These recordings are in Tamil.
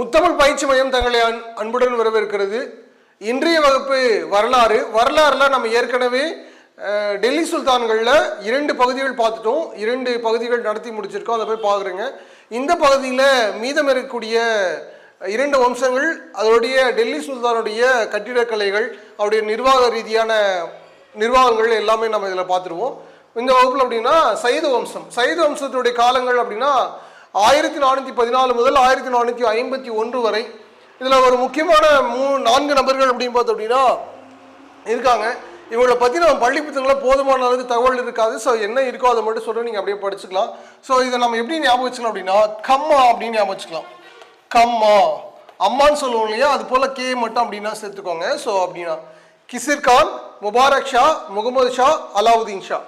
முத்தமிழ் பயிற்சி மையம் தங்களை அன்புடன் வரவேற்கிறது. இன்றைய வகுப்பு வரலாறு. வரலாறுல நம்ம ஏற்கனவே டெல்லி சுல்தான்களில் இரண்டு பகுதிகள் பார்த்துட்டோம். இரண்டு பகுதிகள் நடத்தி முடிச்சிருக்கோம். அதை போய் பார்க்குறேங்க. இந்த பகுதியில் மீதம் இருக்கக்கூடிய இரண்டு வம்சங்கள் அதோடைய டெல்லி சுல்தானுடைய கட்டிடக்கலைகள் அவருடைய நிர்வாக ரீதியான நிர்வாகங்கள் எல்லாமே நம்ம இதில் பார்த்துருவோம். இந்த வகுப்பில் அப்படின்னா சைத வம்சம். சைத வம்சத்துடைய காலங்கள் அப்படின்னா ஆயிரத்தி நானூற்றி பதினாலு முதல் ஆயிரத்தி நானூற்றி ஐம்பத்தி ஒன்று வரை. இதில் ஒரு முக்கியமான மூ நான்கு நபர்கள் அப்படின்னு பார்த்தோம் அப்படின்னா இருக்காங்க. இவங்களை பற்றி நம்ம பள்ளி புத்தகங்களில் போதுமான அளவுக்கு தகவல் இருக்காது. ஸோ என்ன இருக்கோ அதை மட்டும் சொல்கிறேன் நீங்கள் அப்படியே படிச்சுக்கலாம். ஸோ இதை நம்ம எப்படி ஞாபகம் வச்சுக்கலாம் அப்படின்னா கம்மா அப்படின்னு ஞாபகம் வச்சுக்கலாம். கம்மா. அம்மான்னு சொல்லுவோம் இல்லையா? அது போல் கே மட்டும் அப்படின்னா சேர்த்துக்கோங்க. ஸோ அப்படின்னா கிசிர்கான் முபாரக் ஷா முகமது ஷா அலாவுதீன் ஷா.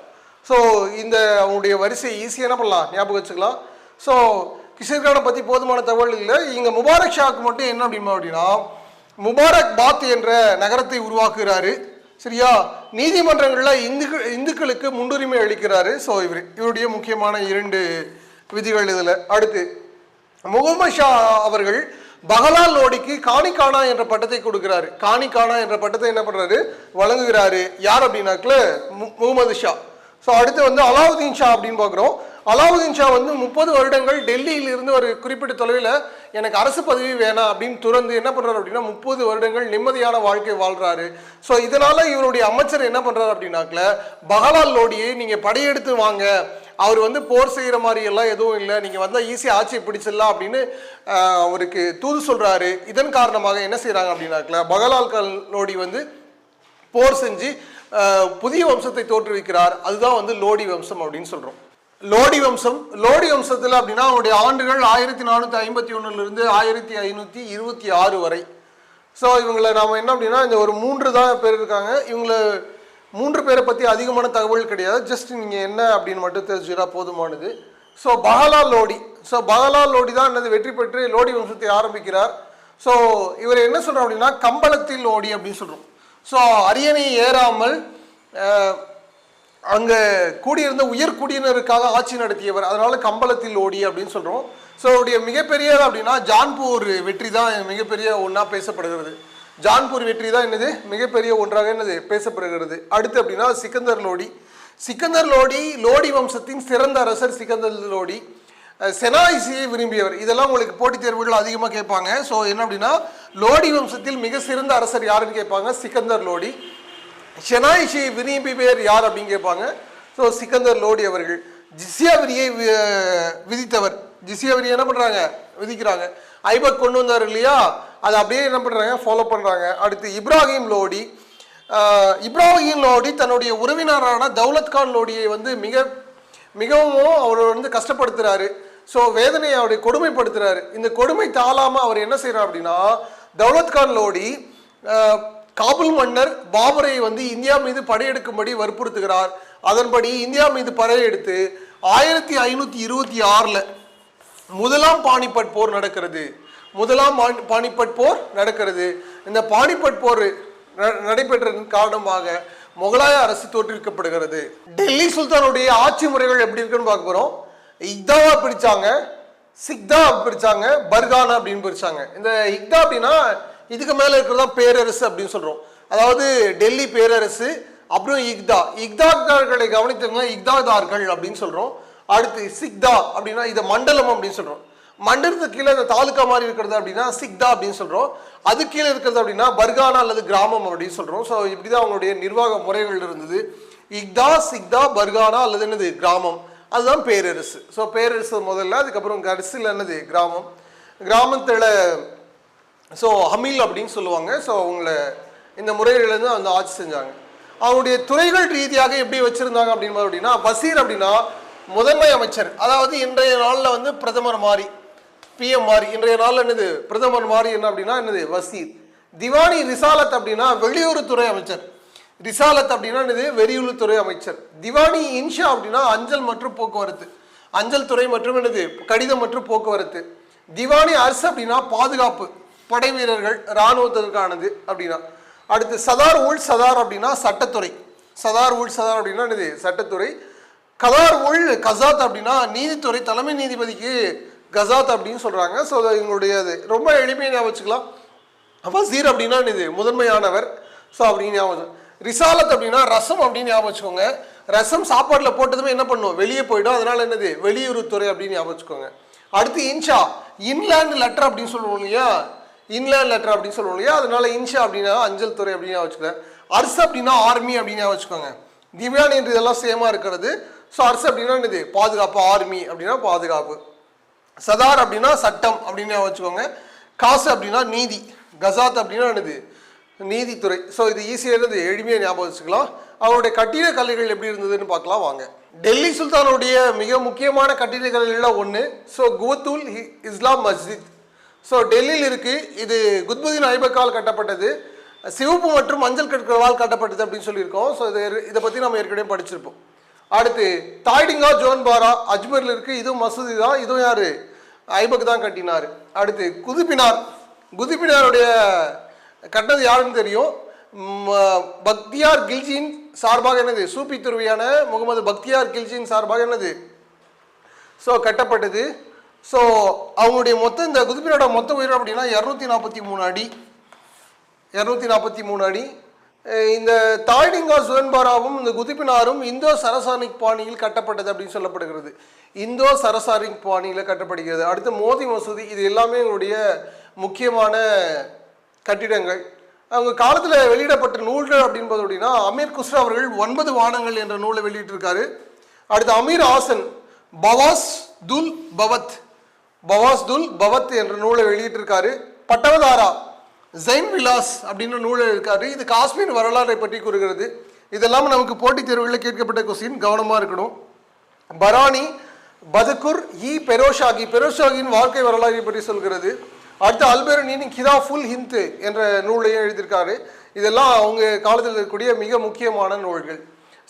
ஸோ இந்த அவங்களுடைய வரிசை ஈஸியாக என்ன பண்ணலாம்? ஞாபகம் வச்சுக்கலாம். ஸோ கிஷோர்கானை பற்றி போதுமான தகவல் இல்லை. இங்கே முபாரக் ஷாவுக்கு மட்டும் என்ன அப்படிமா அப்படின்னா முபாரக் பாத் என்ற நகரத்தை உருவாக்குகிறாரு சரியா? நீதிமன்றங்களில் இந்துக்கள் இந்துக்களுக்கு முன்னுரிமை அளிக்கிறாரு. ஸோ இவர் இவருடைய முக்கியமான இரண்டு விதிகள் இதில். அடுத்து முகமது ஷா அவர்கள் பகலால் லோடிக்கு காணிக்கானா என்ற பட்டத்தை கொடுக்கிறாரு. காணிக்கானா என்ற பட்டத்தை என்ன பண்ணுறாரு வழங்குகிறாரு. யார் அப்படின்னாக்கல மு- முகமது ஷா. ஸோ அடுத்து வந்து அலாவுதீன் ஷா அப்படின்னு பார்க்குறோம். அலாவுதீன் ஷா வந்து முப்பது வருடங்கள் டெல்லியில் இருந்து ஒரு குறிப்பிட்ட தொலைவில் எனக்கு அரசு பதவி வேணாம் அப்படின்னு துறந்து என்ன பண்ணுறாரு அப்படின்னா முப்பது வருடங்கள் நிம்மதியான வாழ்க்கை வாழ்கிறாரு ஸோ இதனால் இவருடைய அமைச்சர் என்ன பண்ணுறாரு அப்படின்னாக்கல பகலால் லோடியை நீங்கள் படையெடுத்து வாங்க. அவர் வந்து போர் செய்கிற மாதிரி எல்லாம் எதுவும் இல்லை. நீங்கள் வந்தால் ஈஸியாக ஆட்சியை பிடிச்சிடலாம் அப்படின்னு அவருக்கு தூது சொல்கிறாரு இதன் காரணமாக என்ன செய்கிறாங்க அப்படின்னாக்கல பகலால் கல் லோடி வந்து போர் செஞ்சு புதிய வம்சத்தை தோற்றுவிக்கிறார். அதுதான் வந்து லோடி வம்சம் அப்படின்னு சொல்கிறோம் லோடி வம்சம் லோடி வம்சத்தில் அப்படின்னா அவனுடைய ஆண்டுகள் ஆயிரத்தி நானூற்றி ஐம்பத்தி ஒன்றுலேருந்து ஆயிரத்தி ஐநூற்றி இருபத்தி ஆறு வரை. ஸோ இவங்களை நாம் என்ன அப்படின்னா இந்த ஒரு மூன்று தான் பேர் இருக்காங்க. இவங்களை மூன்று பேரை பற்றி அதிகமான தகவல் கிடையாது. ஜஸ்ட் நீங்கள் என்ன அப்படின்னு மட்டும் தெரிஞ்சுக்கிட்டா போதுமானது. ஸோ பகலால் லோடி. ஸோ பகலால் லோடி தான் என்னது? வெற்றி பெற்று லோடி வம்சத்தை ஆரம்பிக்கிறார். ஸோ இவர் என்ன சொல்கிறோம் அப்படின்னா கம்பளத்தில் லோடி அப்படின்னு சொல்கிறோம் ஸோ அரியணை ஏறாமல் அங்கே கூடியிருந்த உயர் குடியினருக்காக ஆட்சி நடத்தியவர். அதனால கம்பளத்தில் ஓடி அப்படின்னு சொல்கிறோம் ஸோ அவருடைய மிகப்பெரிய அப்படின்னா ஜான்பூர் வெற்றி தான் மிகப்பெரிய ஒன்றா பேசப்படுகிறது. ஜான்பூர் வெற்றி தான் என்னது? மிகப்பெரிய ஒன்றாக என்னது? பேசப்படுகிறது. அடுத்து அப்படின்னா சிக்கந்தர் லோடி. சிக்கந்தர் லோடி லோடி வம்சத்தின் சிறந்த அரசர் சிக்கந்தர் லோடி. செனாயிசியை விரும்பியவர். இதெல்லாம் உங்களுக்கு போட்டித் தேர்வுகள் அதிகமாக கேட்பாங்க. ஸோ என்ன அப்படின்னா லோடி வம்சத்தில் மிக சிறந்த அரசர் யாருன்னு கேட்பாங்க? சிக்கந்தர் லோடி. ஷெனாயிஷி விரும்பியவர் யார் அப்படின்னு கேட்பாங்க. ஸோ சிக்கந்தர் லோடி அவர்கள். ஜிஸ்யா வரியை வி- விதித்தவர். ஜிஸ்யா என்ன பண்ணுறாங்க விதிக்கிறாங்க. ஐபக் கொண்டு வந்தார் இல்லையா? அதை அப்படியே என்ன பண்ணுறாங்க ஃபாலோ பண்ணுறாங்க அடுத்து இப்ராஹிம் லோடி. இப்ராஹிம் லோடி தன்னுடைய உறவினரான தௌலத் கான் லோடியை வந்து மிக மிகவும் அவர் வந்து கஷ்டப்படுத்துகிறாரு ஸோ வேதனையை அவரை கொடுமைப்படுத்துகிறாரு இந்த கொடுமை தாளாமல் அவர் என்ன செய்கிறார் அப்படின்னா தௌலத் கான் லோடி காபுல் மன்னர் பாபரை வந்து இந்தியா மீது படையெடுக்கும்படி வற்புறுத்துகிறார். அதன்படி இந்தியா மீது படையெடுத்து ஆயிரத்தி ஐநூற்றி இருபத்தி ஆறில் முதலாம் பானிபட் போர் நடக்கிறது. முதலாம் பானி- பானிபட் போர் நடக்கிறது. இந்த பானிபட் போர் ந- நடைபெற்றதன் காரணமாக முகலாய அரசு தோற்றுவிக்கப்படுகிறது. டெல்லி சுல்தானுடைய ஆட்சி முறைகள் எப்படி இருக்குன்னு பார்க்க போறோம். இக்தாவா பிரிச்சாங்க சிக்தா பிரிச்சாங்க பர்கானா அப்படின்னு பிரிச்சாங்க. இந்த இக்தா அப்படின்னா இதுக்கு மேலே இருக்கிறதா பேரரசு அப்படின்னு சொல்கிறோம் அதாவது டெல்லி பேரரசு அப்புறம் இக்தா. இக்தாதார்களை கவனித்தவங்க இக்தாதார்கள் அப்படின்னு சொல்கிறோம் அடுத்து சிக்தா அப்படின்னா இதை மண்டலம் அப்படின்னு சொல்கிறோம் மண்டலத்துக்கு கீழே இந்த தாலுக்கா மாதிரி இருக்கிறது அப்படின்னா சிக்தா அப்படின்னு சொல்கிறோம் அது கீழே இருக்கிறது அப்படின்னா பர்கானா அல்லது கிராமம் அப்படின்னு சொல்கிறோம் ஸோ இப்படி தான் அவங்களுடைய நிர்வாக முறைகள் இருந்தது. இக்தா சிக்தா பர்கானா அல்லது என்னது? கிராமம். அதுதான் பேரரசு. ஸோ பேரரசு முதல்ல அதுக்கப்புறம் கடைசியில் என்னது? கிராமம். கிராமத்தில் ஸோ ஹமில் அப்படின்னு சொல்லுவாங்க. ஸோ அவங்கள இந்த முறையிலேருந்து அந்த ஆட்சி செஞ்சாங்க. அவருடைய துறைகள் ரீதியாக எப்படி வச்சுருந்தாங்க அப்படின்னு அப்படின்னா வசீர் அப்படின்னா முதன்மை அமைச்சர். அதாவது இன்றைய நாளில் வந்து பிரதமர் மாறி பிஎம் மாறி இன்றைய நாளில் என்னது? பிரதமர் மாறி என்ன அப்படின்னா என்னது? வசீர். திவானி ரிசாலத் அப்படின்னா வெளியுறவுத்துறை அமைச்சர். ரிசாலத் அப்படின்னா என்னது? வெளியுறவுத்துறை அமைச்சர். திவானி இன்ஷா அப்படின்னா அஞ்சல் மற்றும் போக்குவரத்து. அஞ்சல் துறை மற்றும் என்னது? கடிதம் மற்றும் போக்குவரத்து. திவானி அரசு அப்படின்னா பாதுகாப்பு. படை வீரர்கள் இராணுவத்திற்கானது அப்படின்னா. அடுத்து சதார் உள் சதார் அப்படின்னா சட்டத்துறை. சதார் உள் சதார் அப்படின்னா என்னது? சட்டத்துறை. கதார் உள் கசாத் அப்படின்னா நீதித்துறை தலைமை நீதிபதிக்கு கசாத் அப்படின்னு சொல்கிறாங்க ஸோ இவங்களுடைய அது ரொம்ப எளிமையாக ஞாபகம் வச்சுக்கலாம். வசீர் அப்படின்னா இது முதன்மையானவர். ஸோ அப்படின்னு ஞாபகம் ரிசாலத் அப்படின்னா ரசம் அப்படின்னு ஞாபகம் வச்சுக்கோங்க. ரசம் சாப்பாட்டில் போட்டதுமே என்ன பண்ணும்? வெளியே போயிடும். அதனால என்னது? வெளியுறவுத்துறை அப்படின்னு ஞாபகம் வச்சுக்கோங்க. அடுத்து இன்ஷா. இன்லேண்ட் லெட்டர் அப்படின்னு சொல்லுவோம் இல்லையா? இன்லேண்ட் லெட்டர் அப்படின்னு சொல்லுவோம் இல்லையா? அதனால இன்ஷா அப்படின்னா அஞ்சல் துறை அப்படின்னு வச்சுக்கிறேன் அர்ஸ் அப்படின்னா ஆர்மி அப்படின்னு வச்சுக்கோங்க. திவ்யான் என்று இதெல்லாம் சேமா இருக்கிறது. ஸோ அர்ஸ் அப்படின்னா என்னது? பாதுகாப்பு ஆர்மி அப்படின்னா பாதுகாப்பு. சதார் அப்படின்னா சட்டம் அப்படின்னு வச்சுக்கோங்க. காசு அப்படின்னா நீதி. கசாத் அப்படின்னா என்னது? நீதித்துறை. ஸோ இது ஈஸியாக இருந்தது எளிமையாக ஞாபகம் வச்சுக்கலாம். அவருடைய கட்டிடக்கலைகள் எப்படி இருந்ததுன்னு பார்க்கலாம். வாங்க. டெல்லி சுல்தானுடைய மிக முக்கியமான கட்டிடக்கலைகளில் ஒன்று ஸோ குவத்துல் இஸ்லாம் மஸ்ஜித் ஸோ டெல்லியில் இருக்குது இது குத்புதீன் ஐபக்கால் கட்டப்பட்டது. சிவப்பு மற்றும் மஞ்சள் கற்களால் கட்டப்பட்டது அப்படின்னு சொல்லியிருக்கோம். ஸோ இது இதை பற்றி நம்ம ஏற்கனவே படிச்சிருப்போம். அடுத்து தாய்டிங்கா ஜோன்பாரா அஜ்மரில் இருக்குது இதுவும் மசூதி தான். இதுவும் யார்? ஐபக் தான் கட்டினார். அடுத்து குதுப்பினார் குதுப்பினாருடைய கட்டினது யாருன்னு தெரியும்? பக்தியார் கில்ஜியின் சார்பாக என்னது? சூப்பி துருவியான முகமது பக்தியார் கில்ஜியின் சார்பாக என்னது? ஸோ கட்டப்பட்டது ஸோ அவங்களுடைய மொத்த இந்த குதுப்பினோட மொத்த உயரம் அப்படின்னா இரநூத்தி நாற்பத்தி மூணு அடி. இரநூத்தி நாற்பத்தி மூணு அடி. இந்த தாய்டிங்கா சுவன்பாராவும் இந்த குதிப்பினாரும் இந்தோ சரசானிக் பாணியில் கட்டப்பட்டது அப்படின்னு சொல்லப்படுகிறது. இந்தோ சரசானிக் பாணியில் கட்டப்படுகிறது. அடுத்து மோதி மசூதி இது எல்லாமே எங்களுடைய முக்கியமான கட்டிடங்கள். அவங்க காலத்தில் வெளியிடப்பட்ட நூல்கள் அப்படின்பது அப்படின்னா அமீர் குஸ்ரா அவர்கள் ஒன்பது வானங்கள் என்ற நூலை வெளியிட்டிருக்காரு. அடுத்து அமீர் ஆசன் பவாஸ் துல் பவத் பவாஸ்துல் பவத் என்ற நூலை வெளியிட்டிருக்காரு. பட்டவதாரா ஜெயின் விலாஸ் அப்படின்னு நூல் இருக்காரு இது காஷ்மீர் வரலாறை பற்றி கூறுகிறது. இதெல்லாம் நமக்கு போட்டித் தேர்வுகளில் கேட்கப்பட்ட கொஸ்டின் கவனமாக இருக்கணும். பரானி பதுக்குர் இ பெரோஷாகி. பெரோஷாகியின் வாழ்க்கை வரலாறை பற்றி சொல்கிறது. அடுத்து கிதா ஃபுல் ஹிந்து என்ற நூலையும் எழுதியிருக்காரு. இதெல்லாம் அவங்க காலத்தில் இருக்கக்கூடிய மிக முக்கியமான நூல்கள்.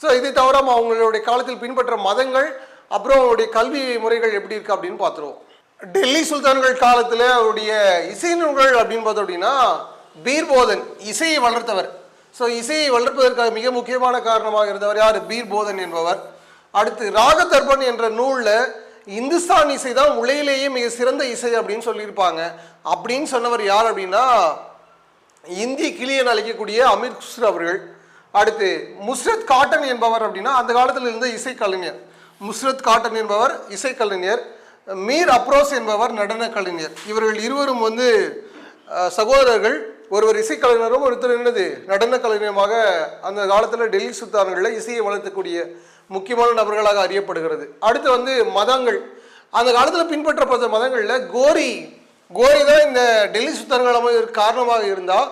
ஸோ இதை தவிர அவங்களுடைய காலத்தில் பின்பற்ற மதங்கள் அப்புறம் அவருடைய கல்வி முறைகள் எப்படி இருக்கு அப்படின்னு பார்த்துருவோம். டெல்லி சுல்தான்கள் காலத்தில் அவருடைய இசை நூல்கள் அப்படின்னு பார்த்தோம் அப்படின்னா பீர்போதன் இசையை வளர்த்தவர். ஸோ இசையை வளர்ப்பதற்காக மிக முக்கியமான காரணமாக இருந்தவர் யார்? பீர்போதன் என்பவர். அடுத்து ராகதர்பன் என்ற நூலில் இந்துஸ்தான் இசை தான் உலகிலேயே மிக சிறந்த இசை அப்படின்னு சொல்லியிருப்பாங்க. அப்படின்னு சொன்னவர் யார் அப்படின்னா இந்தி கிளியன் அழைக்கக்கூடிய அமீர் குஸ்ரு அவர்கள். அடுத்து முஸ்ரத் காட்டன் என்பவர் அப்படின்னா அந்த காலத்தில் இருந்த இசைக்கலைஞர். முஸ்ரத் காட்டன் என்பவர் இசைக்கலைஞர். மீர் அப்ரோஸ் என்பவர் நடன கலைஞர். இவர்கள் இருவரும் வந்து சகோதரர்கள். ஒருவர் இசைக்கலைஞரும் ஒருத்தர் என்னது நடன கலைஞருமாக அந்த காலத்தில் டெல்லி சுல்தான்களில் இசையை வளர்த்தக்கூடிய முக்கியமான நபர்களாக அறியப்படுகிறது. அடுத்து வந்து மதங்கள். அந்த காலத்தில் பின்பற்றப்பட்ட மதங்களில் கோரி கோரி தான் இந்த டெல்லி சுல்தான்கள் காரணமாக இருந்தால்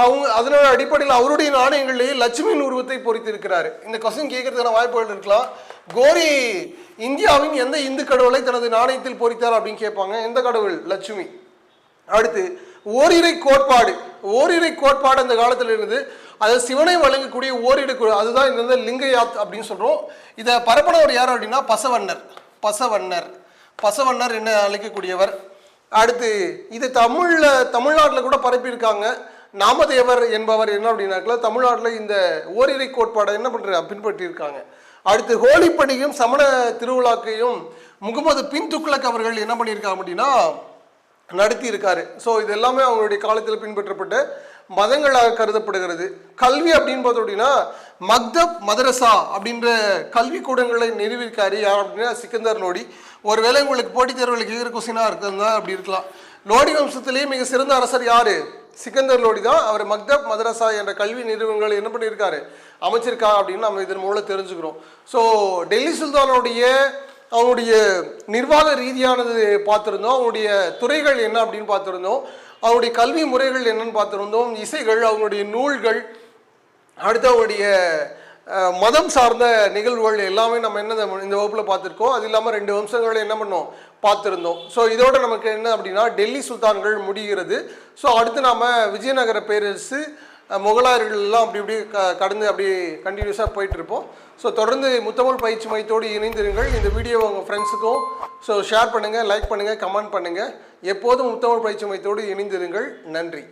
அவங்க அதனோட அடிப்படையில் அவருடைய நாணயங்களிலேயே லட்சுமியின் உருவத்தை பொறித்திருக்கிறார். இந்த கொஸ்டின் கேட்கறதுக்கான வாய்ப்புகள் இருக்கலாம் கோரி இந்தியாவின் எந்த இந்து கடவுளை தனது நாணயத்தில் பொறித்தார் அப்படின்னு கேட்பாங்க. எந்த கடவுள்? லட்சுமி. அடுத்து ஓரிரை கோட்பாடு. ஓரிரை கோட்பாடு அந்த காலத்தில் இருந்து அதை சிவனை வழங்கக்கூடிய ஓரிரை அதுதான் இந்த வந்து லிங்கயாத் அப்படின்னு சொல்கிறோம் இதை பரப்பினவர் யார் அப்படின்னா? பசவண்ணர் பசவண்ணர் பசவண்ணர் என்ன அழைக்கக்கூடியவர்? அடுத்து இது தமிழில் தமிழ்நாட்டில் கூட பரப்பியிருக்காங்க. நாமதேவர் என்பவர் என்ன அப்படின்னாக்கல தமிழ்நாட்டில் இந்த ஓரிரை கோட்பாடை என்ன பண்ணுற பின்பற்றியிருக்காங்க. அடுத்து ஹோலி பண்டிகையும் சமண திருவிழாக்கையும் முகமது பின் துக்ளக் அவர்கள் என்ன பண்ணியிருக்காங்க அப்படின்னா நடத்தி இருக்காரு ஸோ இது எல்லாமே அவங்களுடைய காலத்தில் பின்பற்றப்பட்ட மதங்களாக கருதப்படுகிறது. கல்வி அப்படின்னு பார்த்தோம் அப்படின்னா மக்தப் மதரசா அப்படின்ற கல்வி கூடங்களை நிறுவியிருக்காரு யார் அப்படின்னா சிக்கந்தர் லோடி. ஒருவேளை உங்களுக்கு போட்டித் தேர்வுகளுக்கு கேட்குற கொஸ்டினாக இருக்கிறதா அப்படி இருக்கலாம். லோடி வம்சத்திலேயே மிக சிறந்த அரசர் யாரு? சிக்கந்தர் லோடி தான் அவர் மக்தப் மதரசா என்ற கல்வி நிறுவனங்கள் என்ன பண்ணியிருக்காரு? அமைச்சிருக்கா அப்படின்னு நம்ம இதன் மூலம் தெரிஞ்சுக்கிறோம். ஸோ டெல்லி சுல்தானுடைய அவனுடைய நிர்வாக ரீதியானது பார்த்துருந்தோம். அவனுடைய துறைகள் என்ன அப்படின்னு பார்த்துருந்தோம். அவனுடைய கல்வி முறைகள் என்னன்னு பார்த்துருந்தோம். இசைகள் அவங்களுடைய நூல்கள் அடுத்து அவனுடைய மதம் சார்ந்த நிகழ்வுகள் எல்லாமே நம்ம என்ன இந்த- இந்த வகுப்பில் பார்த்துருக்கோம். அது இல்லாமல் ரெண்டு வம்சங்களை என்ன பண்ணோம்? பார்த்துருந்தோம். ஸோ இதோட நமக்கு என்ன அப்படின்னா டெல்லி சுல்தான்கள் முடிகிறது. ஸோ அடுத்து நாம் விஜயநகர பேரரசு முகலாயர்கள்லாம் முகலாயர்கள் எல்லாம் அப்படி இப்படி க கடந்து அப்படி கண்டினியூஸாக போயிட்டு இருப்போம் ஸோ தொடர்ந்து முத்தமிழ் பயிற்சி மையத்தோடு இணைந்திருங்கள். இந்த வீடியோவை உங்கள் ஃப்ரெண்ட்ஸுக்கும் ஸோ ஷேர் பண்ணுங்கள் லைக் பண்ணுங்கள் கமெண்ட் பண்ணுங்கள் எப்போதும் முத்தமிழ் பயிற்சி மையத்தோடு இணைந்திருங்கள். நன்றி.